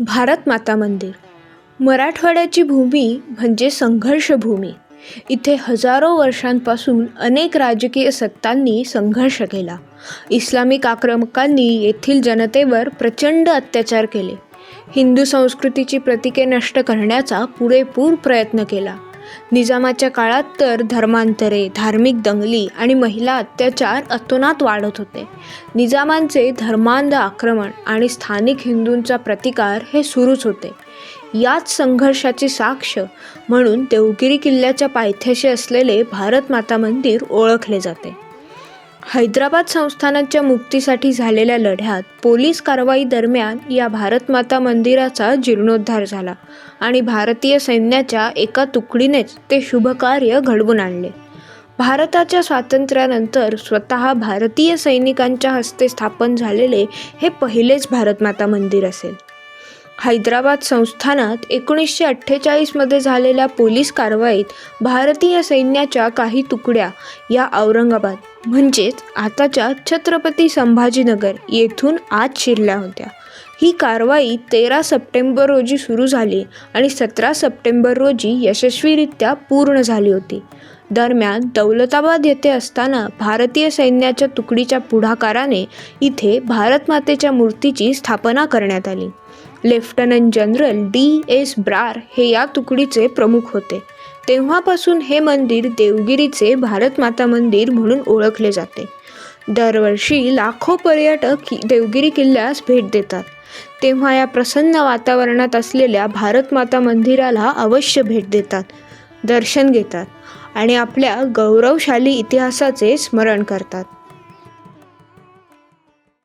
भारत माता मंदिर. मराठवाड्याची भूमी म्हणजे संघर्षभूमी इथे हजारो वर्षांपासून अनेक राजकीय सत्तांनी संघर्ष केला. इस्लामिक आक्रमकांनी येथील जनतेवर प्रचंड अत्याचार केले. हिंदू संस्कृतीची प्रतीके नष्ट करण्याचा पुरेपूर प्रयत्न केला. निजामाच्या काळात तर धर्मांतरे धार्मिक दंगली आणि महिला अत्याचार अतोनात वाढत होते. निजामांचे धर्मांध आक्रमण आणि स्थानिक हिंदूंचा प्रतिकार हे सुरूच होते. याच संघर्षाची साक्ष म्हणून देवगिरी किल्ल्याच्या पायथ्याशी असलेले भारत माता मंदिर ओळखले जाते. हैदराबाद संस्थानाच्या मुक्तीसाठी झालेल्या लढ्यात पोलीस कारवाई दरम्यान या भारतमाता मंदिराचा जीर्णोद्धार झाला आणि भारतीय सैन्याच्या एका तुकडीनेच ते शुभकार्य घडवून आणले. भारताच्या स्वातंत्र्यानंतर स्वतः भारतीय सैनिकांच्या हस्ते स्थापन झालेले हे पहिलेच भारतमाता मंदिर असेल. हैदराबाद संस्थानात एकोणीसशे अठ्ठेचाळीसमध्ये झालेल्या पोलीस कारवाईत भारतीय सैन्याच्या काही तुकड्या या औरंगाबाद म्हणजेच आताच्या छत्रपती संभाजीनगर येथून आत शिरल्या होत्या. ही कारवाई तेरा सप्टेंबर रोजी सुरू झाली आणि सतरा सप्टेंबर रोजी यशस्वीरित्या पूर्ण झाली होती. दरम्यान दौलताबाद येथे असताना भारतीय सैन्याच्या तुकडीच्या पुढाकाराने इथे भारतमातेच्या मूर्तीची स्थापना करण्यात आली. Lieutenant general D S Brar हे या तुकडीचे प्रमुख होते. तेव्हापासून हे मंदिर देवगिरीचे भारत माता मंदिर म्हणून ओळखले जाते. दरवर्षी लाखो पर्यटक देवगिरी किल्ल्यास भेट देतात. तेव्हा या प्रसन्न वातावरणात असलेल्या भारत माता मंदिराला अवश्य भेट देतात दर्शन घेतात आणि आपल्या गौरवशाली इतिहासाचे स्मरण करतात.